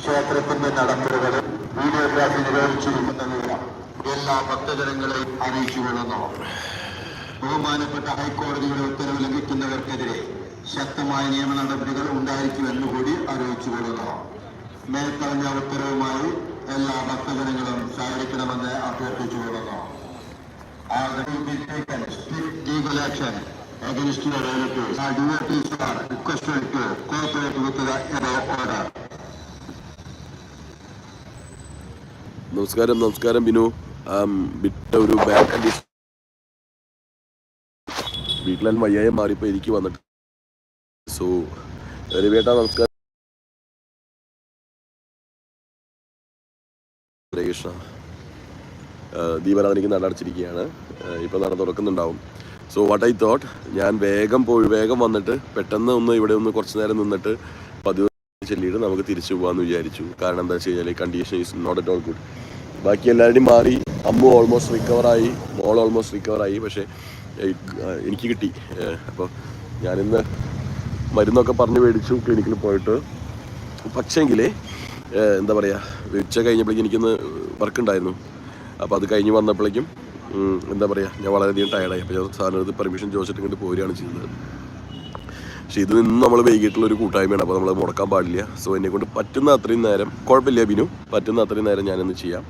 ക്ഷേത്രത്തിന്റെ നടപ്പുകളും വീഡിയോഗ്രാഫി നിരോധിച്ചിരിക്കുന്ന എല്ലാ ഭക്തജനങ്ങളെയും അറിയിച്ചുകൊള്ളുന്നു ബഹുമാനപ്പെട്ട ഹൈക്കോടതിയുടെ ഉത്തരവ് ലംഘിക്കുന്നവർക്കെതിരെ ശക്തമായ നിയമ നടപടികൾ ഉണ്ടായിരിക്കുമെന്ന് കൂടി അറിയിച്ചുകൊള്ളുന്നു മേൽപ്പറഞ്ഞ ഉത്തരവുമായി എല്ലാ ഭക്തജനങ്ങളും സഹകരിക്കണമെന്ന് അഭ്യർത്ഥിച്ചുകൊള്ളുന്നു against your relatives. Our devotees are requested to cooperate with the above order. നമസ്കാരം നമസ്കാരം ബിനു. വിട്ട ഒരു ബാഡ് കണ്ടീഷൻ വീട്ടിലെല്ലാം വയ്യായ മാറിപ്പോ എനിക്ക് വന്നിട്ട്. സോ രവിയേട്ട നമസ്കാരം. ഹരേകൃഷ്ണ ദീപാരാധനയ്ക്ക് നടടച്ചിരിക്കുകയാണ് ഇപ്പൊ നട തുറക്കുന്നുണ്ടാവും. സോ വാട്ട് ഐ തോട്ട് ഞാൻ വേഗം പോയി വേഗം വന്നിട്ട് പെട്ടെന്ന് ഒന്ന് ഇവിടെ ഒന്ന് കുറച്ച് നേരം നിന്നിട്ട് പതിവ് ചെല്ലിയിട്ട് നമുക്ക് തിരിച്ചു പോകാമെന്ന് വിചാരിച്ചു. കാരണം എന്താ വെച്ച് കഴിഞ്ഞാൽ condition is not at all good ബാക്കി എല്ലാവരുടെയും മാറി. അമ്മു ഓൾമോസ്റ്റ് റിക്കവറായി മോൾ ഓൾമോസ്റ്റ് റിക്കവറായി പക്ഷേ എനിക്ക് കിട്ടി. അപ്പോൾ ഞാനിന്ന് മരുന്നൊക്കെ പറഞ്ഞ് മേടിച്ചു ക്ലിനിക്കിൽ പോയിട്ട്. പക്ഷേങ്കിൽ എന്താ പറയുക ഉച്ച കഴിഞ്ഞപ്പോഴേക്കും എനിക്കൊന്ന് വർക്ക് ഉണ്ടായിരുന്നു. അപ്പോൾ അത് കഴിഞ്ഞ് വന്നപ്പോഴേക്കും എന്താ പറയുക ഞാൻ വളരെയധികം ടയർഡായി അപ്പോൾ ഞാൻ സാറിനടുത്ത് പെർമിഷൻ ചോദിച്ചിട്ട് ഇങ്ങോട്ട് പോരുകയാണ് ചെയ്തത്. പക്ഷേ ഇത് നിന്ന് നമ്മൾ വൈകിട്ടുള്ള ഒരു കൂട്ടായ്മയാണ്. അപ്പോൾ നമ്മൾ മുടക്കാൻ പാടില്ല. സോ എന്നെ കൊണ്ട് പറ്റുന്ന അത്രയും നേരം കുഴപ്പമില്ല ബിനു. പറ്റുന്ന അത്രയും നേരം ഞാനൊന്ന് ചെയ്യാം.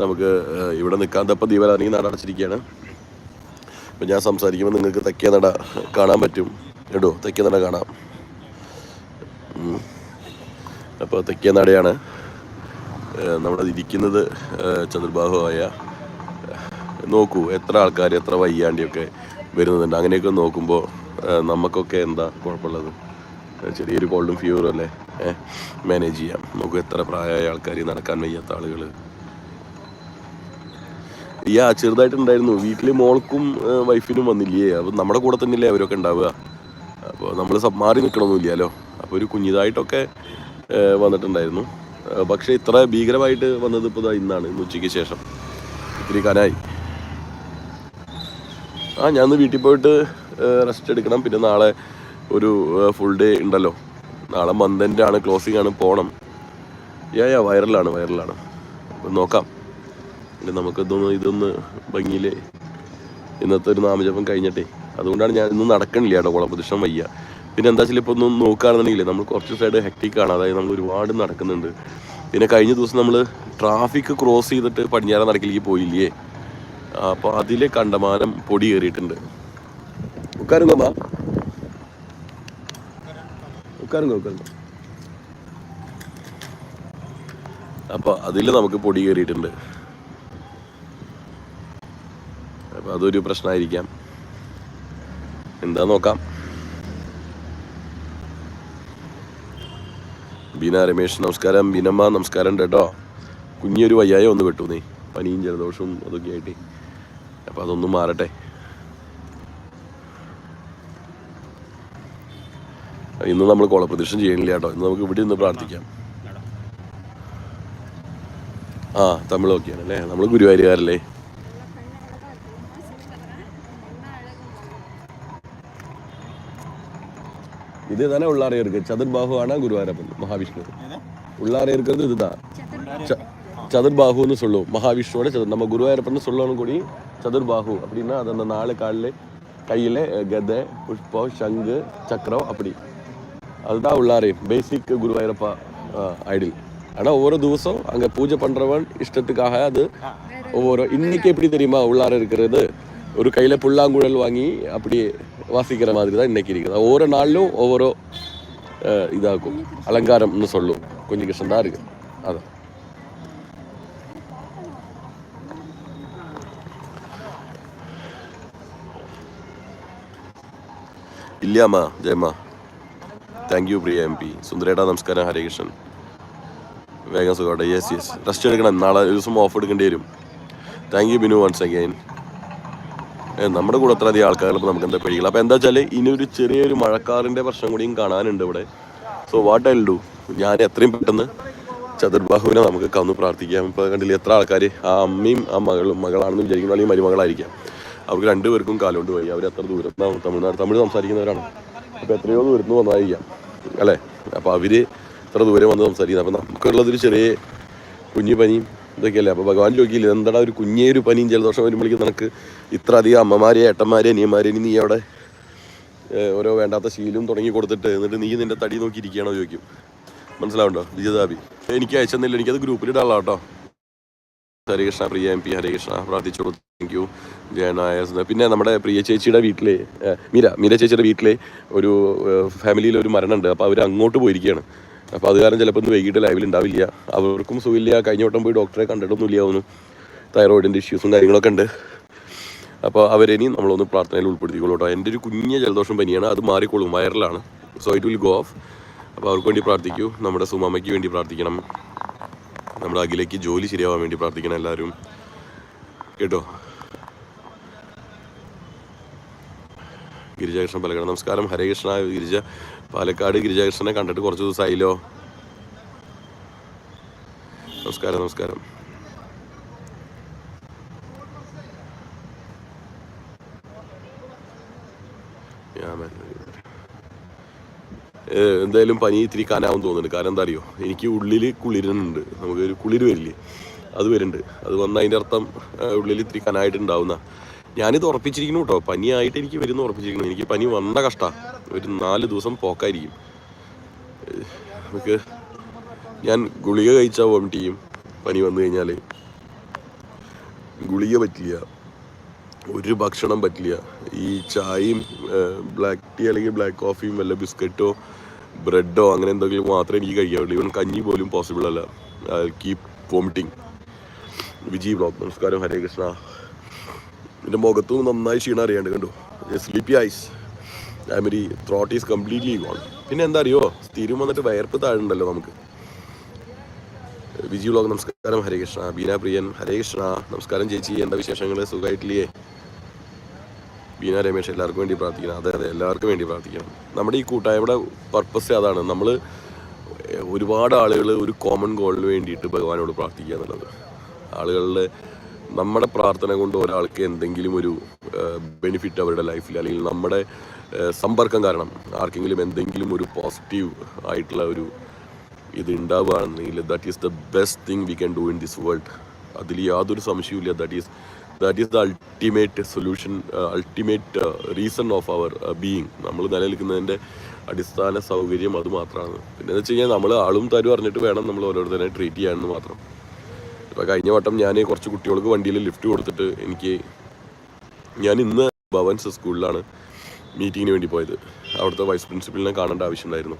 നമുക്ക് ഇവിടെ നിൽക്കാൻ തപ്പം ദീപാരാധനയ്ക്ക് നട അടച്ചിരിക്കുകയാണ് അപ്പം ഞാൻ സംസാരിക്കുമ്പോൾ നിങ്ങൾക്ക് തെക്കേ നട കാണാൻ പറ്റും. കേട്ടോ തെക്കേ നട കാണാം. അപ്പോൾ തെക്കേ നടയാണ്. നമ്മളത് ഇരിക്കുന്നത് ചതുർബാഹുവായ നോക്കൂ എത്ര ആൾക്കാർ എത്ര വയ്യാണ്ടിയൊക്കെ വരുന്നുണ്ട്. അങ്ങനെയൊക്കെ നോക്കുമ്പോൾ നമുക്കൊക്കെ എന്താ കുഴപ്പമുള്ളത്? ചെറിയൊരു കോൾഡും ഫീവറും അല്ലേ? മാനേജ് ചെയ്യാം. നമുക്ക് എത്ര പ്രായമായ ആൾക്കാർ നടക്കാൻ വയ്യാത്ത ആളുകൾ യാ ചെറുതായിട്ടുണ്ടായിരുന്നു. വീട്ടിൽ മോൾക്കും വൈഫിനും വന്നില്ലേ? അപ്പം നമ്മുടെ കൂടെ തന്നെയല്ലേ അവരൊക്കെ ഉണ്ടാവുക. അപ്പോൾ നമ്മൾ മാറി നിൽക്കണമൊന്നുമില്ലല്ലോ അപ്പോൾ ഒരു കുഞ്ഞിതായിട്ടൊക്കെ വന്നിട്ടുണ്ടായിരുന്നു. പക്ഷേ ഇത്ര ഭീകരമായിട്ട് വന്നത് ഇപ്പോൾ ഇന്നാണ് ഇന്ന് ഉച്ചയ്ക്ക് ശേഷം. ഇത്തിരി കനായി. ആ ഞാൻ വീട്ടിൽ പോയിട്ട് റെസ്റ്റ് എടുക്കണം. പിന്നെ നാളെ ഒരു ഫുൾ ഡേ ഉണ്ടല്ലോ. നാളെ മന്ത് ആണ് ക്ലോസിംഗ് ആണ് പോകണം യാ യാ വൈറലാണ് വൈറലാണ് അപ്പം നോക്കാം. പിന്നെ നമുക്കിതൊന്ന് ഇതൊന്ന് ഭംഗിയിൽ ഇന്നത്തെ ഒരു നാമജപം കഴിഞ്ഞിട്ടേ. അതുകൊണ്ടാണ് ഞാൻ ഇന്ന് നടക്കണില്ല കേട്ടോ കുളപ്രദക്ഷിണം വയ്യ. പിന്നെ എന്താ വെച്ചാൽ ഇപ്പോൾ ഒന്ന് നോക്കുകയാണെന്നുണ്ടെങ്കിൽ നമ്മൾ കുറച്ച് സൈഡ് ഹെക്റ്റിക്കാണ് അതായത് നമ്മൾ ഒരുപാട് നടക്കുന്നുണ്ട്. പിന്നെ കഴിഞ്ഞ ദിവസം നമ്മൾ ട്രാഫിക് ക്രോസ് ചെയ്തിട്ട് പടിഞ്ഞാറ നടക്കിലേക്ക് പോയില്ലേ? അപ്പോൾ അതിൽ കണ്ടമാനം പൊടി കയറിയിട്ടുണ്ട്. ബാ ഉക്കാരുങ്ങ ഉക്കാരുങ്ങ അപ്പോൾ അതിൽ നമുക്ക് പൊടി കയറിയിട്ടുണ്ട്. അപ്പോൾ അതൊരു പ്രശ്നമായിരിക്കാം എന്താ നോക്കാം. ബീന രമേശ് നമസ്കാരം. ബീനമ്മ നമസ്കാരം കേട്ടോ. കുഞ്ഞൊരു വയ്യായ ഒന്ന് വെട്ടു നീ. പനിയും ജലദോഷവും അതൊക്കെ ആയിട്ട് അപ്പോൾ അതൊന്നും മാറട്ടെ. ഇന്ന് നമ്മൾ കുളപ്രദക്ഷിണം ചെയ്യണില്ല കേട്ടോ ഇന്ന് നമുക്ക് ഇവിടെ നിന്ന് പ്രാർത്ഥിക്കാം ആ തമിഴ് ഓക്കെയാണ് അല്ലേ നമ്മൾ ഗുരുവായൂരുകാരല്ലേ இது தானே உள்ளாரே இருக்கு சதுர்பாகுவானா குருவாரப்பன் மகாவிஷ்ணு உள்ளாரே இருக்கிறது இதுதான் ச- சதுர்பாகுன்னு சொல்லுவோம் மகாவிஷ்ணுவோட சதுர் நம்ம குருவாயூரப்பன் சொல்லணும் கூடி சதுர்பாகு அப்படின்னா அது அந்த நாலு காலில் கையில் கதை புஷ்பம் சங்கு சக்கரம் அப்படி அதுதான் உள்ளாரே பேசிக் குருவாயூரப்பா ஐடில் ஆனால் ஒவ்வொரு திவசம் அங்கே பூஜை பண்ணுறவன் இஷ்டத்துக்காக அது ஒவ்வொரு இன்னைக்கு எப்படி தெரியுமா உள்ளார இருக்கிறது? ஒரு கையில் புல்லாங்குழல் வாங்கி அப்படி வாசிக்கிற மாதிரி தான் இன்றைக்கி இருக்குது. ஒவ்வொரு நாளிலும் ஒவ்வொரு இதாகும். அலங்காரம்னு சொல்லும். கொஞ்சம் கஷ்டம் தான் இருக்குது அதான். இல்லையாம்மா Jayamma? Thank you Priya M P. സുന്ദരേട്ടാ നമസ്കാരം. ഹരികൃഷ്ണൻ വേഗം സുഖമാട്ടെ യെസ് യെസ് റെസ്റ്റ് എടുക്കണം. നാളെ ഒരു ദിവസം ഓഫ് എടുക്കേണ്ടി വരും. Thank you Binu once again നമ്മുടെ കൂടെ അത്ര അധികം ആൾക്കാരുള്ളപ്പോൾ നമുക്ക് എന്താ പേടിക്കില്ല അപ്പോൾ എന്താ വെച്ചാൽ ഇനി ഒരു ചെറിയൊരു മഴക്കാറിന്റെ പ്രശ്നം കൂടിയും കാണാനുണ്ട് ഇവിടെ. സോ വാട്ട് ഐ ഡു ഞാൻ എത്രയും പെട്ടെന്ന് ചതുർബാഹുവിനെ നമുക്ക് കന്നു പ്രാർത്ഥിക്കാം. ഇപ്പോൾ കണ്ടില്ലേ എത്ര ആൾക്കാർ ആ അമ്മയും ആ മകളും മകളാണെന്ന് വിചാരിക്കുന്നു. അല്ലെങ്കിൽ മരുമകളായിരിക്കാം. അവർക്ക് രണ്ടുപേർക്കും കാലുകൊണ്ട് പോയി അവർ എത്ര ദൂരം തമിഴ്നാട് തമിഴ് സംസാരിക്കുന്നവരാണ്. അപ്പോൾ എത്രയോ ദൂരത്ത് നിന്ന് വന്നായിരിക്കാം അല്ലേ? അപ്പോൾ അവർ ഇത്ര ദൂരം വന്ന് സംസാരിക്കുന്നത്. അപ്പം നമുക്കുള്ളതൊരു ചെറിയ കുഞ്ഞു പനിയും ഇതൊക്കെയല്ലേ? അപ്പോൾ ഭഗവാൻ ചോദിക്കില്ല എന്താടാ ഒരു കുഞ്ഞേ ഒരു പനിയും ജലദോഷം വരുമ്പോഴേക്കും നിനക്ക് ഇത്ര അധികം അമ്മമാരെ ഏട്ടന്മാരെ അനിയന്മാരെ നീ അവിടെ ഓരോ വേണ്ടാത്ത ശീലും തുടങ്ങി കൊടുത്തിട്ട് എന്നിട്ട് നീ നിന്റെ തടി നോക്കി ഇരിക്കുകയാണോ ചോദിക്കും. മനസ്സിലാവുണ്ടോ വിജയതാബി എനിക്ക് അയച്ചെന്നില്ല. എനിക്കത് ഗ്രൂപ്പിൽ ഇടാനുള്ള കേട്ടോ. ഹരേ കൃഷ്ണ പ്രിയ എം പി ഹരികൃഷ്ണ പ്രാർത്ഥിച്ചോളൂ താങ്ക് യു ജയനായ പിന്നെ നമ്മുടെ പ്രിയ ചേച്ചിയുടെ വീട്ടിലെ മീര മീര ചേച്ചിയുടെ വീട്ടിലെ ഒരു ഫാമിലിയിൽ ഒരു മരണമുണ്ട്. അപ്പോൾ അവർ അങ്ങോട്ട് പോയിരിക്കുകയാണ്. അപ്പോൾ അത് കാരണം ചിലപ്പോൾ ഇന്ന് വൈകിട്ട് ലൈവിൽ ഉണ്ടാവില്ല. അവർക്കും സുഖമില്ല. കഴിഞ്ഞ വട്ടം പോയി ഡോക്ടറെ കണ്ടിട്ടൊന്നുമില്ല. ഒന്ന് തൈറോയിഡിന്റെ ഇഷ്യൂസും കാര്യങ്ങളൊക്കെ ഉണ്ട്. അപ്പോൾ അവരിനി നമ്മളൊന്ന് പ്രാർത്ഥനയിൽ ഉൾപ്പെടുത്തിക്കോളൂ കേട്ടോ. എന്റെ ഒരു കുഞ്ഞ ജലദോഷം പനിയാണ്. അത് മാറിക്കോളും. വൈറലാണ്. So it will go off അപ്പോൾ അവർക്ക് വേണ്ടി പ്രാർത്ഥിക്കൂ. നമ്മുടെ സുമാമയ്ക്ക് വേണ്ടി പ്രാർത്ഥിക്കണം. നമ്മുടെ അഖിലേക്ക് ജോലി ശരിയാവാൻ വേണ്ടി പ്രാർത്ഥിക്കണം എല്ലാവരും കേട്ടോ? ഗിരിജാകൃഷ്ണൻ പാലക്കാട് നമസ്കാരം. ഹരേകൃഷ്ണ ഗിരിജ പാലക്കാട് ഗിരിജാകൃഷ്ണനെ കണ്ടിട്ട് കുറച്ച് ദിവസമായില്ലോ. നമസ്കാരം നമസ്കാരം. എന്തായാലും പനി ഇത്തിരി കനാവും തോന്നുന്നുണ്ട്. കാരണം എന്താ അറിയോ? എനിക്ക് ഉള്ളിൽ കുളിരുന്നുണ്ട്. നമുക്ക് ഒരു കുളിര് വരില്ലേ? അത് വരുന്നുണ്ട്. അത് വന്ന അതിന്റെ അർത്ഥം ഉള്ളിൽ ഇത്തിരി കനായിട്ടുണ്ടാവുന്ന. ഞാനിത് ഉറപ്പിച്ചിരിക്കുന്നു കേട്ടോ. പനിയായിട്ട് എനിക്ക് വരുന്ന ഉറപ്പിച്ചിരിക്കുന്നു. എനിക്ക് പനി വന്ന കഷ്ട. ഒരു നാല് ദിവസം പോക്കായിരിക്കും. നമുക്ക് ഞാൻ ഗുളിക കഴിച്ചാൽ വോമിറ്റ് ചെയ്യും. പനി വന്നു കഴിഞ്ഞാൽ ഗുളിക പറ്റില്ല. ഒരു ഭക്ഷണം പറ്റില്ല. ഈ ചായയും ബ്ലാക്ക് ടീ അല്ലെങ്കിൽ ബ്ലാക്ക് കോഫിയും വല്ല ബിസ്ക്കറ്റോ ബ്രെഡോ അങ്ങനെ എന്തെങ്കിലും മാത്രമേ എനിക്ക് കഴിക്കാവുള്ളൂ ഈവൻ കഞ്ഞി പോലും പോസിബിൾ അല്ല. കീപ് വോമിറ്റിംഗ് വിജി ബ്ലോഗ് നമസ്കാരം. ഹരേ കൃഷ്ണ. എന്റെ മുഖത്തും നന്നായി ക്ഷീണം അറിയാണ്ട് കണ്ടു? സ്ലീപ്പി ഐസ് ഐ ആമരി ത്രോട്ട് ഈസ് കംപ്ലീറ്റ്ലി ഗോൺ പിന്നെ എന്താ അറിയോ? സ്ഥിരം വന്നിട്ട് വയർപ്പ് താഴുണ്ടല്ലോ നമുക്ക്. വിജി വ്ലോഗ് നമസ്കാരം. ഹരേ കൃഷ്ണ. ബീന പ്രിയൻ. ഹരേ കൃഷ്ണ. നമസ്കാരം ചേച്ചി. എന്താ വിശേഷങ്ങൾ സുഖമായിട്ടില്ലേ ബീന രമേശ് എല്ലാവർക്കും വേണ്ടി പ്രാർത്ഥിക്കണം. അതെ അതെ എല്ലാവർക്കും വേണ്ടി പ്രാർത്ഥിക്കണം. നമ്മുടെ ഈ കൂട്ടായ്മയുടെ പർപ്പസ് അതാണ്. നമ്മൾ ഒരുപാട് ആളുകൾ ഒരു കോമൺ ഗോളിന് വേണ്ടിയിട്ട് ഭഗവാനോട് പ്രാർത്ഥിക്കുക എന്നുള്ളത്. ആളുകളുടെ നമ്മുടെ പ്രാർത്ഥന കൊണ്ട് ഒരാൾക്ക് എന്തെങ്കിലും ഒരു ബെനിഫിറ്റ് അവരുടെ ലൈഫിൽ അല്ലെങ്കിൽ നമ്മുടെ സമ്പർക്കം കാരണം ആർക്കെങ്കിലും എന്തെങ്കിലും ഒരു പോസിറ്റീവ് ആയിട്ടുള്ള ഒരു ഇത് ഉണ്ടാവുകയാണെന്നെങ്കിൽ that is the best thing we can do in this world അതിൽ യാതൊരു സംശയവുമില്ല. That is that is the ultimate solution ultimate reason of our being നമ്മൾ നിലനിൽക്കുന്നതിന്റെ അടിസ്ഥാന സൗകര്യം അത് മാത്രമാണ്. പിന്നെ എന്ന് വെച്ച് കഴിഞ്ഞാൽ നമ്മൾ ആളും തരും അറിഞ്ഞിട്ട് വേണം നമ്മൾ ഓരോരുത്തരെ ട്രീറ്റ് ചെയ്യാനെന്ന് മാത്രം. ഇപ്പോൾ കഴിഞ്ഞ വട്ടം ഞാൻ കുറച്ച് കുട്ടികൾക്ക് വണ്ടിയിൽ ലിഫ്റ്റ് കൊടുത്തിട്ട് എനിക്ക് ഞാൻ ഇന്ന് ഭവൻസ് സ്കൂളിലാണ് മീറ്റിങ്ങിന് വേണ്ടി പോയത്. അവിടുത്തെ വൈസ് പ്രിൻസിപ്പലിനെ കാണേണ്ട ആവശ്യമുണ്ടായിരുന്നു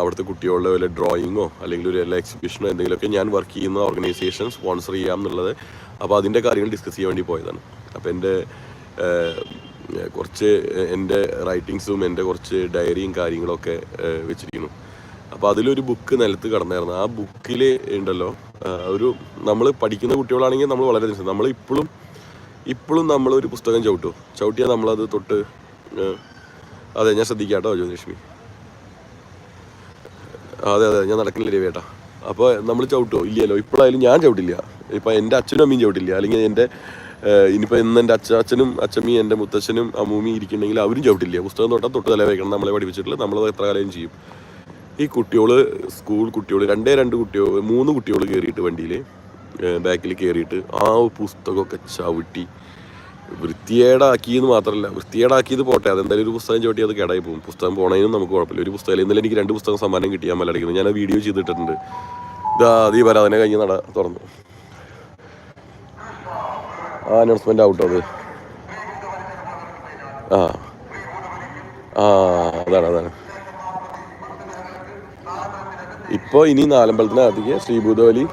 അവിടുത്തെ കുട്ടികളുടെ വല്ല ഡ്രോയിങ്ങോ അല്ലെങ്കിൽ ഒരു എല്ലാ എക്സിബിഷനോ എന്തെങ്കിലുമൊക്കെ ഞാൻ വർക്ക് ചെയ്യുന്ന ഓർഗനൈസേഷൻ സ്പോൺസർ ചെയ്യാം എന്നുള്ളത് അപ്പോൾ അതിന്റെ കാര്യങ്ങൾ ഡിസ്കസ് ചെയ്യാൻ വേണ്ടി പോയതാണ്. അപ്പോൾ എന്റെ കുറച്ച് എന്റെ റൈറ്റിങ്സും എന്റെ കുറച്ച് ഡയറിയും കാര്യങ്ങളൊക്കെ വെച്ചിരിക്കുന്നു. അപ്പോൾ അതിലൊരു ബുക്ക് നിലത്ത് കിടന്നായിരുന്നു. ആ ബുക്കിൽ ഉണ്ടല്ലോ ഒരു നമ്മൾ പഠിക്കുന്ന കുട്ടികളാണെങ്കിൽ നമ്മൾ വളരെ നമ്മൾ ഇപ്പോഴും ഇപ്പോഴും നമ്മൾ ഒരു പുസ്തകം ചവിട്ടും. ചവിട്ടിയാൽ നമ്മളത് തൊട്ട് അതെ ഞാൻ ശ്രദ്ധിക്കാം കേട്ടോ ജ്യോതിലക്ഷ്മി. അതെ അതെ ഞാൻ നടക്കുന്നില്ല രവിയേട്ടാ അപ്പോൾ നമ്മൾ ചവിട്ടുമോ ഇല്ലല്ലോ ഇപ്പോഴായാലും ഞാൻ ചവിട്ടില്ല. ഇപ്പം എന്റെ അച്ഛനും അമ്മയും ചവിട്ടില്ല. അല്ലെങ്കിൽ എന്റെ ഇനിയിപ്പോൾ ഇന്ന് എന്റെ അച്ഛ അച്ഛനും അച്ഛമ്മയും എന്റെ മുത്തച്ഛനും അമ്മൂമ്മയും ഇരിക്കുന്നുണ്ടെങ്കിൽ അവരും ചവിട്ടില്ല. പുസ്തകം തൊട്ടാൽ തൊട്ട് തല വയ്ക്കണം നമ്മളെ പഠിപ്പിച്ചിട്ടുള്ള നമ്മളത് എത്ര കാലം ചെയ്യും. ഈ കുട്ടികൾ സ്കൂൾ കുട്ടികൾ രണ്ടേ രണ്ട് കുട്ടികൾ മൂന്ന് കുട്ടികൾ കയറിയിട്ട് വണ്ടിയിൽ ബാക്കിൽ കയറിയിട്ട് ആ പുസ്തകമൊക്കെ ചവിട്ടി വൃത്തിയേടാക്കിയെന്ന് മാത്രമല്ല വൃത്തിയേടാക്കിയത് പോട്ടെ അതെന്തായാലും ഒരു പുസ്തകം ചോട്ടി അത് കേടായി പോകും. പുസ്തകം പോണതിനും നമുക്ക് കുഴപ്പമില്ല. ഒരു പുസ്തകം ഇന്നലെ എനിക്ക് രണ്ട് പുസ്തകം സമ്മാനം കിട്ടി ഞാൻ മലയാളിക്കുന്നത് ഞാൻ വീഡിയോ ചെയ്തിട്ടുണ്ട് ഇതാ അതിനെ കഴിഞ്ഞ് നട തുറന്നു. ആ അനൗൺസ്മെന്റ് ഔട്ടോ അത്. ആ. ആ അതാണ് അതാണ്. ഇപ്പോൾ ഇനി നാലമ്പലത്തിനകത്തേക്ക് ശ്രീഭൂതബലി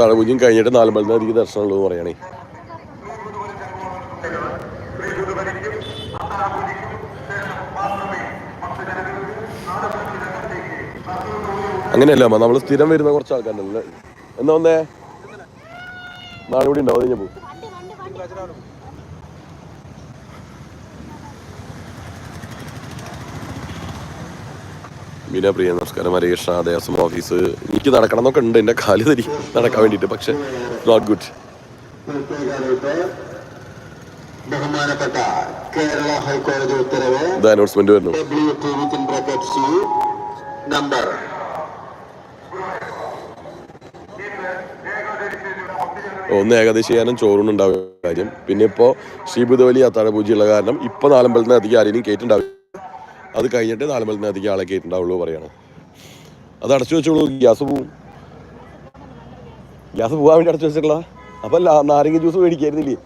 തഴപൂജ്യം കഴിഞ്ഞിട്ട് നാലമ്പലത്തിനകത്തേക്ക് ദർശനമുള്ളൂ എന്ന് അങ്ങനെയല്ല അമ്മ? നമ്മൾ സ്ഥിരം വരുന്ന കുറച്ച് ആൾക്കാരുണ്ടല്ലേ എന്നാ വന്നേ? നാളെ കൂടി ഉണ്ടാവും കഴിഞ്ഞ പോകും പിന്നെ പ്രിയ നമസ്കാരം. ഹരേ കൃഷ്ണ ദേവസ്വം ഓഫീസ്. എനിക്ക് നടക്കണം എന്നൊക്കെ ഉണ്ട്. എന്റെ കാൽ തരി നടക്കാൻ വേണ്ടിയിട്ട്. പക്ഷെ നോട്ട് ഗുഡ് ബഹുമാനപ്പെട്ട കേരള ഹൈക്കോടതി ഉത്തരവ് അനൗൺസ്മെന്റ് വരുന്നു? നമ്പർ ഒന്ന് ഏകദേശം ചെയ്യാനും ചോറുണ്ടാവും കാര്യം. പിന്നെ ഇപ്പോൾ ശ്രീബുദ്ധവലി അത്താഴ പൂജയുള്ള കാരണം ഇപ്പോൾ നാലമ്പലത്തിന് അധികം ആരെയും കയറ്റുണ്ടാവില്ല അത് കഴിഞ്ഞിട്ട് നാലമ്പലത്തിന് അധികം ആളെ കയറ്റുണ്ടാവുള്ളൂ പറയണം. അത് അടച്ചു വെച്ചോളൂ ഗ്യാസ് പോവും. ഗ്യാസ് പോകാൻ വേണ്ടി അടച്ചു വെച്ചിട്ടുള്ള? അപ്പം നാരങ്ങ ജ്യൂസ് മേടിക്കായിരുന്നില്ലേ?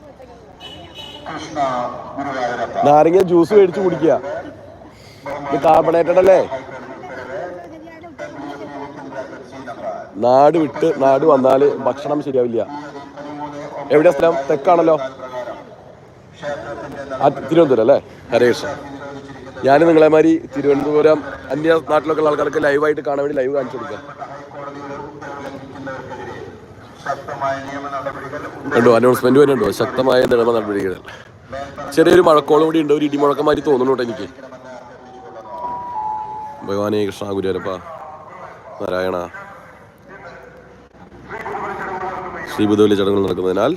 നാരങ്ങ ജ്യൂസ് മേടിച്ച് കുടിക്കുക. ഇത് കാർബണേറ്റഡ് നാട് വിട്ട് നാട് വന്നാൽ ഭക്ഷണം ശരിയാവില്ല. എവിടെ സ്ഥലം? തെക്കാണല്ലോ. ആ തിരുവനന്തപുരം അല്ലേ? ഹരേ കൃഷ്ണ. ഞാൻ നിങ്ങളെ മാതിരി തിരുവനന്തപുരം അന്യ നാട്ടിലൊക്കെ ഉള്ള ആൾക്കാർക്ക് ലൈവായിട്ട് കാണാൻ വേണ്ടി ലൈവ് കാണിച്ചു കൊടുക്കാം. കണ്ടോ അനൗൺസ്മെന്റ് വരുന്നുണ്ടോ ശക്തമായ നിയമ നടപടികൾ. ചെറിയൊരു മഴക്കോളം കൂടി ഉണ്ട്. ഒരു ഇടിമുഴക്കം മാതിരി തോന്നുന്നു എനിക്ക്. ഭഗവാനേ കൃഷ്ണ ഗുരുവരപ്പ നാരായണ. ശ്രീബുദ്ധവലി ചടങ്ങുകൾ നടക്കുന്നതിനാൽ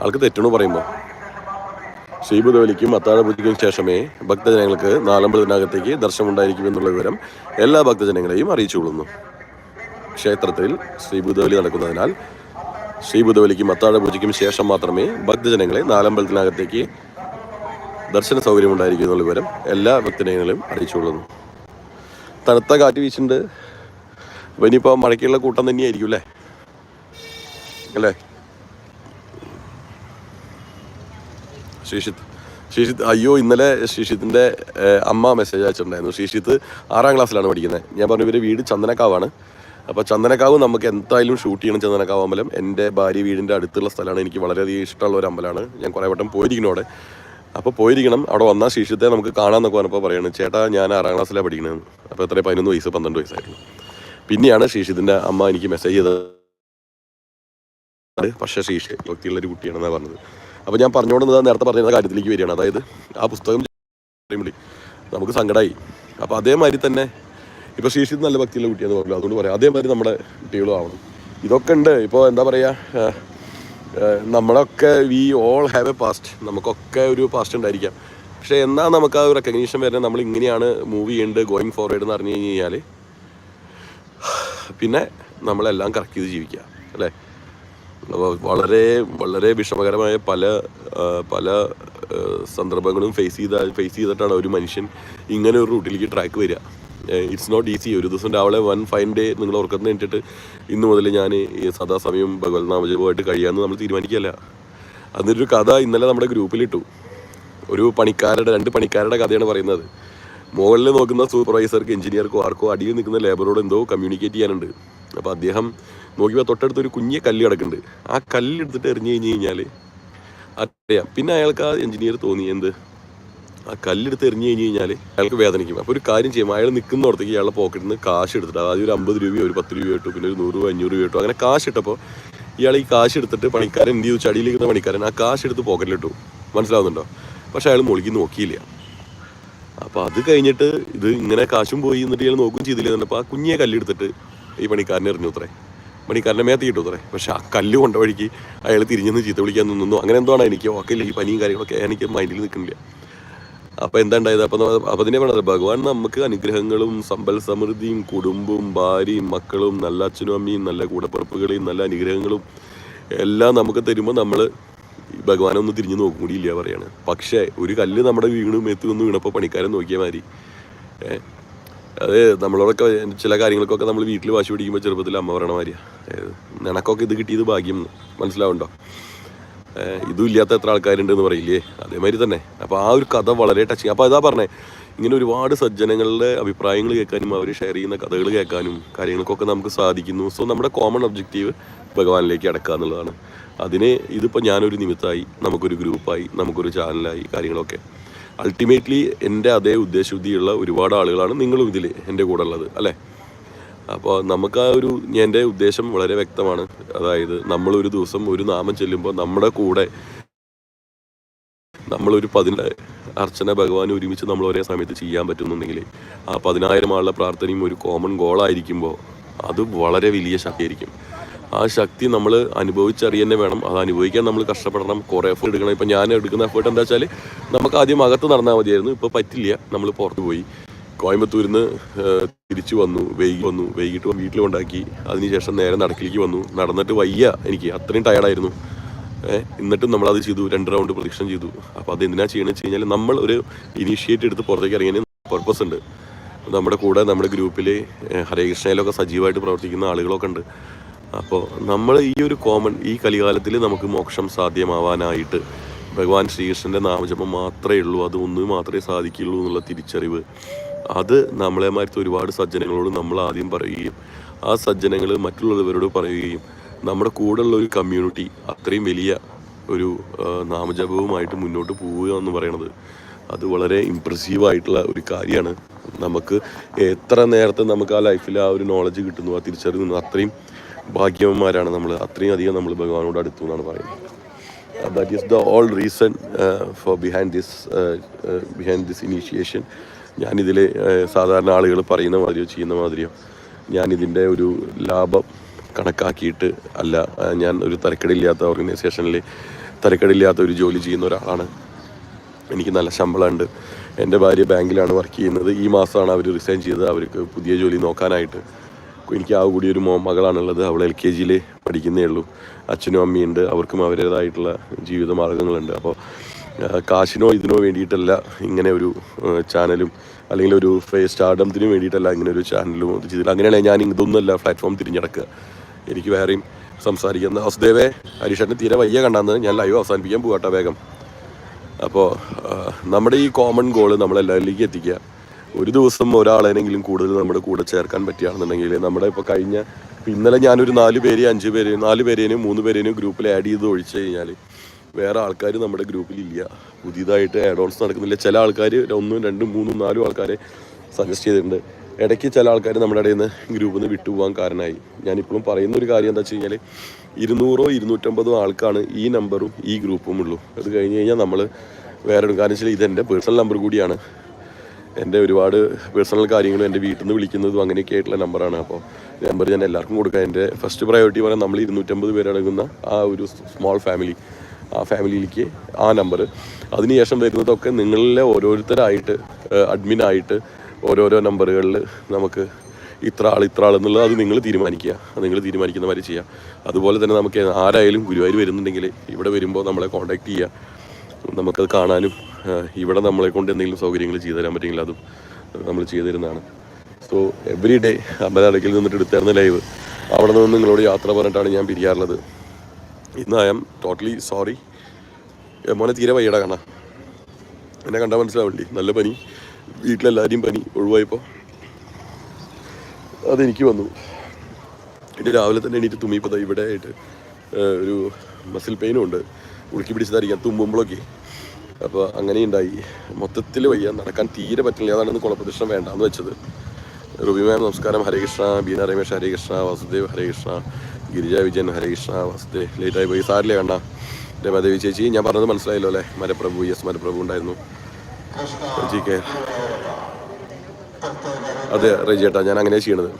ആൾക്ക് തെറ്റണു പറയുമ്പോൾ ശ്രീബുദ്ധവലിക്കും അത്താഴ പൂജയ്ക്കും ശേഷമേ ഭക്തജനങ്ങൾക്ക് നാലമ്പലത്തിനകത്തേക്ക് ദർശനം ഉണ്ടായിരിക്കും എന്നുള്ള വിവരം എല്ലാ ഭക്തജനങ്ങളെയും അറിയിച്ചുകൊള്ളുന്നു ക്ഷേത്രത്തിൽ ശ്രീബുദ്ധവലി നടക്കുന്നതിനാൽ ശ്രീബുദ്ധവലിക്കും അത്താഴ പൂജയ്ക്കും ശേഷം മാത്രമേ ഭക്തജനങ്ങളെ നാലമ്പലത്തിനകത്തേക്ക് ദർശന സൗകര്യം ഉണ്ടായിരിക്കും എന്നുള്ള വിവരം എല്ലാ ഭക്തജനങ്ങളെയും അറിയിച്ചുകൊള്ളുന്നു തണുത്ത കാറ്റ് അപ്പോൾ ഇനിയിപ്പോൾ മഴയ്ക്കുള്ള കൂട്ടം തന്നെയായിരിക്കും അല്ലേ? അല്ലേ? ശ്രീഷിത്ത് ശ്രീഷിത്ത് അയ്യോ ഇന്നലെ ശ്രീഷിത്തിന്റെ അമ്മ മെസ്സേജ് അയച്ചിട്ടുണ്ടായിരുന്നു. ശ്രീഷിത്ത് ആറാം ക്ലാസ്സിലാണ് പഠിക്കുന്നത്. ഞാൻ പറഞ്ഞു ഇവർ വീട് ചന്ദനക്കാവാണ്. അപ്പോൾ ചന്ദനക്കാവ് നമുക്ക് എന്തായാലും ഷൂട്ട് ചെയ്യണം ചന്ദനക്കാവ് അമ്പലം. എന്റെ ഭാര്യ വീടിന്റെ അടുത്തുള്ള സ്ഥലമാണ്. എനിക്ക് വളരെയധികം ഇഷ്ടമുള്ള ഒരു അമ്പലമാണ്. ഞാൻ കുറേ വട്ടം പോയിരിക്കണം അവിടെ. അപ്പോൾ പോയിരിക്കണം. അവിടെ വന്നാൽ ശിഷ്യത്തെ നമുക്ക് കാണാമെന്നൊക്കെ പറഞ്ഞപ്പോൾ പറയുന്നത് ചേട്ടാ ഞാൻ ആറാം ക്ലാസ്സിലാണ് പഠിക്കുന്നത്. അപ്പോൾ എത്ര പതിനൊന്ന് വയസ്സ് പന്ത്രണ്ട് വയസ്സായിരുന്നു. പിന്നെയാണ് ശീഷിത്തിന്റെ അമ്മ എനിക്ക് മെസ്സേജ് ചെയ്തത്. പക്ഷേ ശീഷ് ഭക്തിയുള്ള ഒരു കുട്ടിയാണെന്നാണ് പറഞ്ഞത്. അപ്പോൾ ഞാൻ പറഞ്ഞുകൊണ്ടത് നേരത്തെ പറഞ്ഞ കാര്യത്തിലേക്ക് വരികയാണ്. അതായത് ആ പുസ്തകം പറയുമ്പോൾ നമുക്ക് സങ്കടമായി അപ്പോൾ അതേമാതിരി തന്നെ ഇപ്പോൾ ശീഷിത്ത് നല്ല ഭക്തിയുള്ള കുട്ടിയാണെന്ന് പറഞ്ഞു. അതുകൊണ്ട് പറയാം. അതേമാതിരി നമ്മുടെ കുട്ടികളും ആവണം. ഇതൊക്കെ ഉണ്ട്. ഇപ്പോൾ എന്താ പറയുക നമ്മളൊക്കെ we all have a past. നമുക്കൊക്കെ ഒരു പാസ്റ്റ് ഉണ്ടായിരിക്കാം. പക്ഷേ എന്നാൽ നമുക്ക് ആ ഒരു റെക്കഗ്നീഷൻ വരുന്നത്? നമ്മൾ ഇങ്ങനെയാണ് മൂവ് ചെയ്യേണ്ടത് ഗോയിങ് ഫോർവേഡ് എന്ന് പറഞ്ഞു കഴിഞ്ഞ് കഴിഞ്ഞാൽ പിന്നെ നമ്മളെല്ലാം കറക്റ്റ് ചെയ്ത് ജീവിക്കുക. അല്ലേ? വളരെ വളരെ വിഷമകരമായ പല പല സന്ദർഭങ്ങളും ഫേസ് ചെയ്ത ഫേസ് ചെയ്തിട്ടാണ് ഒരു മനുഷ്യൻ ഇങ്ങനെ ഒരു റൂട്ടിലേക്ക് ട്രാക്ക് വരിക. ഇറ്റ്സ് നോട്ട് ഈസി ഒരു ദിവസം രാവിലെ വൺ ഫൈൻ ഡേ നിങ്ങൾ ഓർക്കുന്നത് കഴിഞ്ഞിട്ട് ഇന്ന് മുതൽ ഞാൻ സദാസമയം ഭഗവത് നാമജപമായിട്ട് കഴിയാമെന്ന് നമ്മൾ തീരുമാനിക്കുകയല്ല. അതിനൊരു കഥ ഇന്നലെ നമ്മുടെ ഗ്രൂപ്പിലിട്ടു. ഒരു പണിക്കാരുടെ രണ്ട് പണിക്കാരുടെ കഥയാണ് പറയുന്നത്. മുകളിൽ നോക്കുന്ന സൂപ്പർവൈസർക്ക് എഞ്ചിനീയർക്കോ ആർക്കോ അടിയിൽ നിൽക്കുന്ന ലേബറോട് എന്തോ കമ്മ്യൂണിക്കേറ്റ് ചെയ്യാനുണ്ട്. അപ്പോൾ അദ്ദേഹം നോക്കിയപ്പോൾ തൊട്ടടുത്ത് ഒരു കുഞ്ഞിയെ കല്ല് കിടക്കുന്നുണ്ട്. ആ കല്ലെടുത്തിട്ട് എറിഞ്ഞു കഴിഞ്ഞ് കഴിഞ്ഞാൽ അറിയാം. പിന്നെ അയാൾക്ക് ആ എഞ്ചിനീയർ തോന്നി എന്ത്? ആ കല്ലെടുത്ത് എറിഞ്ഞു കഴിഞ്ഞ് കഴിഞ്ഞാൽ അയാൾക്ക് വേദനിക്കും. അപ്പോൾ ഒരു കാര്യം ചെയ്യും അയാൾ നിൽക്കുന്നിടത്തേക്ക് അയാളുടെ പോക്കറ്റിൽ നിന്ന് കാശ് എടുത്തിട്ട് ആദ്യം ഒരു അമ്പത് രൂപയോ ഒരു പത്ത് രൂപയോ ഇട്ടു പിന്നെ ഒരു നൂറ് രൂപ അഞ്ഞൂറ് രൂപ ഇട്ടു. അങ്ങനെ കാശ് ഇട്ടപ്പോൾ ഇയാൾ ഈ കാശ് എടുത്തിട്ട് പണിക്കാരൻ എന്ത് ചെയ്തു? ചടിയിലിരിക്കുന്ന പണിക്കാരൻ ആ കാശ് എടുത്ത് പോക്കറ്റിലിട്ടു മനസ്സിലാവുന്നുണ്ടോ? പക്ഷെ അയാൾ മുകളിൽ നോക്കിയില്ല. അപ്പോൾ അത് കഴിഞ്ഞിട്ട് ഇത് ഇങ്ങനെ കാശും പോയി എന്നിട്ട് ഇയാൾ നോക്കും ചെയ്തില്ല അപ്പോൾ ആ കുഞ്ഞിയെ കല്ലെടുത്തിട്ട് ഈ പണിക്കാരനെ എറിഞ്ഞു അത്രേ. പണിക്കാരനെ മേത്തി കിട്ടും അത്രേ. പക്ഷെ ആ കല്ല് കൊണ്ട വഴിക്ക് അയാൾ തിരിഞ്ഞെന്ന് ചീത്ത വിളിക്കാൻ നിന്നു. അങ്ങനെ എന്തോ ആണ് എനിക്ക് ഓക്കെ ഈ പനിയും കാര്യങ്ങളൊക്കെ എനിക്ക് മൈൻഡിൽ നിൽക്കുന്നില്ല. അപ്പോൾ എന്താ അപ്പം അപ്പം തന്നെ പറഞ്ഞത് ഭഗവാൻ നമുക്ക് അനുഗ്രഹങ്ങളും സമ്പൽ സമൃദ്ധിയും കുടുംബവും ഭാര്യയും മക്കളും നല്ല അച്ഛനും അമ്മയും നല്ല കൂടപ്പുറപ്പുകളെയും നല്ല അനുഗ്രഹങ്ങളും എല്ലാം നമുക്ക് തരുമ്പോൾ നമ്മൾ ഭഗവാനൊന്നും തിരിഞ്ഞു നോക്കും കൂടിയില്ല പറയാണ് പക്ഷേ ഒരു കല്ല് നമ്മുടെ വീണും എത്തുമെന്ന് വീണപ്പോൾ പണിക്കാരൻ നോക്കിയ മാതിരി അത് നമ്മളോടൊക്കെ ചില കാര്യങ്ങൾക്കൊക്കെ നമ്മൾ വീട്ടിൽ വാശി പിടിക്കുമ്പോൾ ചെറുപ്പത്തിൽ അമ്മ പറയണ മാതിരിയാണ് നിനക്കൊക്കെ ഇത് കിട്ടിയത് ഭാഗ്യം. മനസ്സിലാവുണ്ടോ? ഇതും ഇല്ലാത്ത എത്ര ആൾക്കാരുണ്ടെന്ന് പറയില്ലേ? അതേമാതിരി തന്നെ. അപ്പോൾ ആ ഒരു കഥ വളരെ ടച്ചിങ് അപ്പോൾ അതാ പറഞ്ഞേ ഇങ്ങനെ ഒരുപാട് സജ്ജനങ്ങളുടെ അഭിപ്രായങ്ങൾ കേൾക്കാനും അവർ ഷെയർ ചെയ്യുന്ന കഥകൾ കേൾക്കാനും കാര്യങ്ങൾക്കൊക്കെ നമുക്ക് സാധിക്കുന്നു. സോ നമ്മുടെ കോമൺ ഒബ്ജക്റ്റീവ് ഭഗവാനിലേക്ക് അടക്കുക എന്നുള്ളതാണ്. അതിന് ഇതിപ്പോൾ ഞാനൊരു നിമിത്തമായി നമുക്കൊരു ഗ്രൂപ്പായി നമുക്കൊരു ചാനലായി കാര്യങ്ങളൊക്കെ. അൾട്ടിമേറ്റ്ലി എന്റെ അതേ ഉദ്ദേശശുദ്ധിയുള്ള ഒരുപാട് ആളുകളാണ് നിങ്ങളും ഇതിൽ എന്റെ കൂടെ ഉള്ളത് അല്ലേ? അപ്പോൾ നമുക്ക് ആ ഒരു എന്റെ ഉദ്ദേശം വളരെ വ്യക്തമാണ്. അതായത് നമ്മൾ ഒരു ദിവസം ഒരു നാമം ചെല്ലുമ്പോൾ നമ്മുടെ കൂടെ നമ്മളൊരു പതിന അർച്ചന ഭഗവാൻ ഒരുമിച്ച് നമ്മൾ ഒരേ സമയത്ത് ചെയ്യാൻ പറ്റുന്നുണ്ടെങ്കിൽ ആ പതിനായിരം ആളുടെ പ്രാർത്ഥനയും ഒരു കോമൺ ഗോളായിരിക്കുമ്പോൾ അത് വളരെ വലിയ ശക്തിയായിരിക്കും. ആ ശക്തി നമ്മൾ അനുഭവിച്ചറിയന്നെ വേണം. അത് അനുഭവിക്കാൻ നമ്മൾ കഷ്ടപ്പെടണം. കുറേ എഫേർട്ട് എടുക്കണം. ഇപ്പം ഞാൻ എടുക്കുന്ന എഫേർട്ട് എന്താ വെച്ചാൽ നമുക്ക് ആദ്യം അകത്ത് നടന്നാൽ മതിയായിരുന്നു. ഇപ്പോൾ പറ്റില്ല. നമ്മൾ പുറത്ത് പോയി. കോയമ്പത്തൂരിൽ നിന്ന് തിരിച്ചു വന്നു. വൈകി വന്നു. വൈകിട്ട് വീട്ടിൽ കൊണ്ടാക്കി. അതിനുശേഷം നേരെ നടക്കിലേക്ക് വന്നു. നടന്നിട്ട് വയ്യ എനിക്ക്. അത്രയും ടയർഡായിരുന്നു എന്നിട്ടും നമ്മളത് ചെയ്തു. രണ്ട് റൗണ്ട് പ്രദക്ഷിണം ചെയ്തു. അപ്പോൾ അത് എന്തിനാ ചെയ്യണമെന്ന് വെച്ച് കഴിഞ്ഞാൽ നമ്മൾ ഒരു ഇനീഷ്യേറ്റ് എടുത്ത് പുറത്തേക്ക് ഇറങ്ങിയതിന് പർപ്പസ് ഉണ്ട്. നമ്മുടെ കൂടെ നമ്മുടെ ഗ്രൂപ്പിൽ ഹരേകൃഷ്ണയിലൊക്കെ സജീവമായിട്ട് പ്രവർത്തിക്കുന്ന ആളുകളൊക്കെ ഉണ്ട്. അപ്പോൾ നമ്മൾ ഈ ഒരു കോമൺ ഈ കലികാലത്തിൽ നമുക്ക് മോക്ഷം സാധ്യമാവാനായിട്ട് ഭഗവാൻ ശ്രീകൃഷ്ണന്റെ നാമജപം മാത്രമേ ഉള്ളൂ അത് ഒന്ന് മാത്രമേ സാധിക്കുള്ളൂ എന്നുള്ള തിരിച്ചറിവ്. അത് നമ്മളെ മാറ്റി ഒരുപാട് സജ്ജനങ്ങളോട് നമ്മൾ ആദ്യം പറയുകയും ആ സജ്ജനങ്ങൾ മറ്റുള്ളവരോട് പറയുകയും നമ്മുടെ കൂടെയുള്ള ഒരു കമ്മ്യൂണിറ്റി അത്രയും വലിയ ഒരു നാമജപവുമായിട്ട് മുന്നോട്ട് പോവുക എന്ന് പറയണത് അത് വളരെ ഇമ്പ്രസീവ് ആയിട്ടുള്ള ഒരു കാര്യമാണ്. നമുക്ക് എത്ര നേരത്തെ നമുക്ക് ആ ലൈഫിൽ ആ ഒരു നോളജ് കിട്ടുന്നു ആ തിരിച്ചറിവ് അത്രയും ഭാഗ്യവന്മാരാണ് നമ്മൾ അത്രയും അധികം നമ്മൾ ഭഗവാനോട് അടുത്തു എന്നാണ് പറയുന്നത്. That is the all reason for behind this behind this initiation ഞാനിതിൽ സാധാരണ ആളുകൾ പറയുന്ന മാതിരിയോ ചെയ്യുന്ന മാതിരിയോ ഞാനിതിന്റെ ഒരു ലാഭം കണക്കാക്കിയിട്ട് അല്ല ആ, ഞാൻ ഒരു തരക്കേടില്ലാത്ത ഓർഗനൈസേഷനിൽ തരക്കേടില്ലാത്ത ഒരു ജോലി ചെയ്യുന്ന ഒരാളാണ്. എനിക്ക് നല്ല ശമ്പളമുണ്ട്. എന്റെ ഭാര്യ ബാങ്കിലാണ് വർക്ക് ചെയ്യുന്നത്. ഈ മാസമാണ് അവർ റിസൈൻ ചെയ്തത്. അവർക്ക് പുതിയ ജോലി നോക്കാനായിട്ട്. എനിക്ക് ആ കൂടി ഒരു മോ മകളാണുള്ളത്. അവൾ എൽ കെ ജിയിൽ പഠിക്കുന്നേ ഉള്ളൂ അച്ഛനും അമ്മയുണ്ട് അവർക്കും അവരുടേതായിട്ടുള്ള ജീവിത മാർഗങ്ങളുണ്ട് അപ്പോൾ കാശിനോ ഇതിനോ വേണ്ടിയിട്ടല്ല ഇങ്ങനെ ഒരു ചാനലും അല്ലെങ്കിൽ ഒരു സ്റ്റാർഡത്തിന് വേണ്ടിയിട്ടല്ല ഇങ്ങനെ ഒരു ചാനലും ഇത് ചെയ്തില്ല അങ്ങനെയാണെങ്കിൽ ഞാൻ ഇതൊന്നുമല്ല പ്ലാറ്റ്ഫോം തിരിഞ്ഞടക്കുക. എനിക്ക് വേറെയും സംസാരിക്കുന്ന വസുദേവേ ഹരീഷേട്ടന് തീരെ വയ്യ കണ്ടാന്ന് ഞാൻ ലൈവ് അവസാനിപ്പിക്കാൻ പോകട്ടെ വേഗം. അപ്പോൾ നമ്മുടെ ഈ കോമൺ ഗോൾ നമ്മളെല്ലാവരിലേക്ക് എത്തിക്കുക. ഒരു ദിവസം ഒരാളെനെങ്കിലും കൂടുതൽ നമ്മുടെ കൂടെ ചേർക്കാൻ പറ്റുകയാണെന്നുണ്ടെങ്കിൽ നമ്മുടെ ഇപ്പോൾ കഴിഞ്ഞ ഇന്നലെ ഞാനൊരു നാല് പേര് അഞ്ച് പേര് നാല് പേരേനും മൂന്ന് പേരേനും ഗ്രൂപ്പിൽ ആഡ് ചെയ്ത് ഒഴിച്ചു കഴിഞ്ഞാൽ വേറെ ആൾക്കാർ നമ്മുടെ ഗ്രൂപ്പിലില്ല. പുതിയതായിട്ട് ആഡ് ഓൺസ് നടക്കുന്നില്ല. ചില ആൾക്കാർ ഒന്നും രണ്ടും മൂന്നും നാലും ആൾക്കാരെ സജസ്റ്റ് ചെയ്തിട്ടുണ്ട്. ഇടയ്ക്ക് ചില ആൾക്കാർ നമ്മുടെ ഇടയിൽ നിന്ന് ഗ്രൂപ്പിൽ നിന്ന് വിട്ടുപോകാൻ കാരണമായി. ഞാനിപ്പോഴും പറയുന്ന ഒരു കാര്യം എന്താ വെച്ച് കഴിഞ്ഞാൽ ഇരുന്നൂറോ ഇരുന്നൂറ്റമ്പതോ ആൾക്കാണ് ഈ നമ്പറും ഈ ഗ്രൂപ്പും ഉള്ളൂ. അത് കഴിഞ്ഞ് കഴിഞ്ഞാൽ നമ്മൾ വേറെ ഒരു കാരണം വെച്ചാൽ ഇതെന്റെ പേഴ്സണൽ നമ്പർ കൂടിയാണ്. എന്റെ ഒരുപാട് പേഴ്സണൽ കാര്യങ്ങളും എന്റെ വീട്ടിൽ നിന്ന് വിളിക്കുന്നതും അങ്ങനെയൊക്കെ ആയിട്ടുള്ള നമ്പറാണ് അപ്പോൾ നമ്പർ ഞാൻ എല്ലാവർക്കും കൊടുക്കുക എന്റെ ഫസ്റ്റ് പ്രയോറിറ്റി പറയാൻ നമ്മൾ ഇരുന്നൂറ്റമ്പത് പേരടങ്ങുന്ന ആ ഒരു സ്മോൾ ഫാമിലി ആ ഫാമിലിയിലേക്ക് ആ നമ്പർ അതിനുശേഷം വരുന്നതൊക്കെ നിങ്ങളിലെ ഓരോരുത്തരായിട്ട് അഡ്മിനായിട്ട് ഓരോരോ നമ്പറുകളിൽ നമുക്ക് ഇത്ര ആൾ ഇത്ര ആൾ എന്നുള്ളത് അത് നിങ്ങൾ തീരുമാനിക്കുക. നിങ്ങൾ തീരുമാനിക്കുന്ന മാതിരി ചെയ്യുക. അതുപോലെ തന്നെ നമുക്ക് ആരായാലും ഗുരുവായൂർ വരുന്നുണ്ടെങ്കിൽ ഇവിടെ വരുമ്പോൾ നമ്മളെ കോൺടാക്ട് ചെയ്യുക. നമുക്കത് കാണാനും ഇവിടെ നമ്മളെ കൊണ്ട് എന്തെങ്കിലും സൗകര്യങ്ങൾ ചെയ്തു തരാൻ പറ്റുമെങ്കിൽ അതും നമ്മൾ ചെയ്തു തരുന്നതാണ് സോ എവറി ഡേ അമ്പലടക്കിൽ നിന്നിട്ട് എടുത്തായിരുന്ന ലൈവ് അവിടെ നിന്ന് നിങ്ങളോട് യാത്ര പറഞ്ഞിട്ടാണ് ഞാൻ പിരിയാറുള്ളത്. ഇന്ന് ഐ എം ടോട്ടലി സോറി മോനെ തീരെ വയ്യട കാണാം എന്നെ കണ്ടാൽ മനസ്സിലാവണ്ടി? നല്ല പനി. വീട്ടിലെല്ലാവരെയും പനി ഒഴിവായപ്പോൾ അതെനിക്ക് വന്നു. എന്റെ രാവിലെ തന്നെ എണീറ്റ് തുമ്മിപ്പോൾ ഇവിടെ ആയിട്ട് ഒരു മസിൽ പെയിനും ഉണ്ട്. ഉളുക്കി പിടിച്ചതായിരിക്കാം. തുമ്മുമ്പോഴൊക്കെ അപ്പോൾ അങ്ങനെ ഉണ്ടായി. മൊത്തത്തിൽ വയ്യ. നടക്കാൻ തീരെ പറ്റില്ല. അതാണ് ഇന്ന് കുളപ്രദക്ഷിണം വേണ്ടാന്ന് വെച്ചത്. റുബി മാം നമസ്കാരം. ഹരേകൃഷ്ണ ബീന രമേശ് ഹരേകൃഷ്ണ വാസുദേവ് ഹരേകൃഷ്ണ ഗിരിജ വിജയൻ ഹരേകൃഷ്ണ വാസുദേവ് ലേറ്റായി പോയി. സാറിലെ കണ്ട. രമാദേവി ചേച്ചി ഞാൻ പറഞ്ഞത് മനസ്സിലായല്ലോ അല്ലേ? മരപ്രഭു എസ് മരപ്രഭു ഉണ്ടായിരുന്നു. G K. അതെ റെജിയേട്ടാ ഞാൻ അങ്ങനെ ചെയ്യണത്.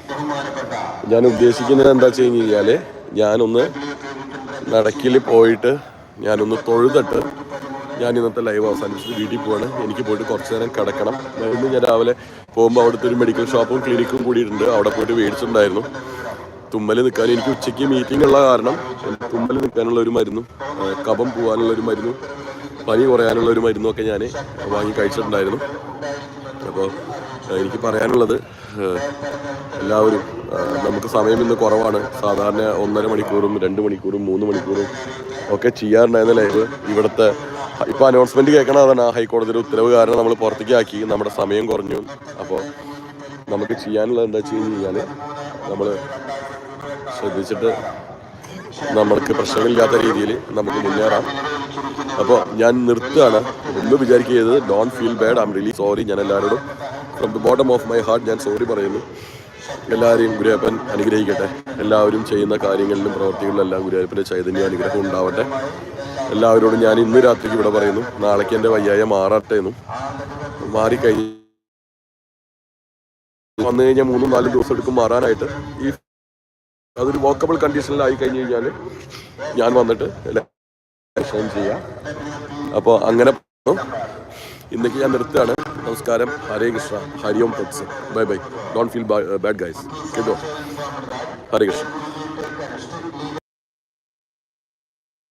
ഞാൻ ഉദ്ദേശിക്കുന്നത് എന്താ വെച്ച് കഴിഞ്ഞ് കഴിഞ്ഞാൽ ഞാനൊന്ന് നടക്കിൽ പോയിട്ട് ഞാനൊന്ന് തൊഴുതിട്ട് ഞാൻ ഇന്നത്തെ ലൈവ് അവസാനിപ്പിച്ചിട്ട് വീട്ടിൽ പോവാണ്. എനിക്ക് പോയിട്ട് കുറച്ച് നേരം കിടക്കണം. ഇന്ന് ഞാൻ രാവിലെ പോകുമ്പോൾ അവിടുത്തെ ഒരു മെഡിക്കൽ ഷോപ്പും ക്ലിനിക്കും കൂടിയിട്ടുണ്ട്. അവിടെ പോയിട്ട് മേടിച്ചിട്ടുണ്ടായിരുന്നു. തുമ്മൽ നിൽക്കാൻ എനിക്ക് ഉച്ചയ്ക്ക് മീറ്റിംഗ് ഉള്ള കാരണം തുമ്മൽ നിൽക്കാനുള്ള ഒരു മരുന്നും കപം പോകാനുള്ള ഒരു മരുന്നും പനി കുറയാനുള്ള ഒരു മരുന്നും ഒക്കെ ഞാൻ വാങ്ങി കഴിച്ചിട്ടുണ്ടായിരുന്നു. അപ്പോൾ എനിക്ക് പറയാനുള്ളത് എല്ലാവരും നമുക്ക് സമയം ഇന്ന് കുറവാണ്. സാധാരണ ഒന്നര മണിക്കൂറും രണ്ട് മണിക്കൂറും മൂന്ന് മണിക്കൂറും ഒക്കെ ചെയ്യാറുണ്ടായിരുന്ന ലൈവ് ഇവിടുത്തെ ഇപ്പോൾ അനൗൺസ്മെന്റ് കേൾക്കണം അതാണ് ഹൈക്കോടതിയുടെ ഉത്തരവ് കാരണം നമ്മൾ പുറത്തേക്ക് ആക്കി. നമ്മുടെ സമയം കുറഞ്ഞു. അപ്പോൾ നമുക്ക് ചെയ്യാനുള്ളത് എന്താ വെച്ച് കഴിഞ്ഞ് കഴിഞ്ഞാൽ നമ്മൾ ശ്രദ്ധിച്ചിട്ട് നമ്മൾക്ക് പ്രശ്നങ്ങളില്ലാത്ത രീതിയിൽ നമുക്ക് മുന്നേറാം. അപ്പോൾ ഞാൻ നിർത്തുകയാണ്. ഒന്ന് വിചാരിക്കുന്നത് don't feel bad I'm really sorry ഞാൻ എല്ലാവരോടും from the bottom of my heart ഞാൻ സോറി പറയുന്നു. എല്ലാവരെയും ഗുരുവപ്പൻ അനുഗ്രഹിക്കട്ടെ. എല്ലാവരും ചെയ്യുന്ന കാര്യങ്ങളിലും പ്രവർത്തികളിലും എല്ലാം ഗുരുവപ്പന്റെ ചൈതന്യ അനുഗ്രഹം ഉണ്ടാവട്ടെ. എല്ലാവരോടും ഞാൻ ഇന്ന് രാത്രിക്ക് ഇവിടെ പറയുന്നു. നാളേക്ക് എന്റെ വയ്യായ മാറട്ടെ എന്നും. മാറിക്കഴിഞ്ഞ് വന്നു കഴിഞ്ഞാൽ മൂന്നും നാലും ദിവസം എടുക്കും മാറാനായിട്ട്. ഈ അതൊരു വോക്കബിൾ കണ്ടീഷനിലായി കഴിഞ്ഞ് കഴിഞ്ഞാൽ ഞാൻ വന്നിട്ട് ഷൈൻ ചെയ്യാം അപ്പോൾ അങ്ങനെ ഇന്നേക്ക് ഞാൻ നിർത്തുകയാണ്. നമസ്കാരം. Hare Krishna. Hari Om തത്സ്. Bye bye. Don't feel bad guys കേട്ടോ ഹരേ കൃഷ്ണ.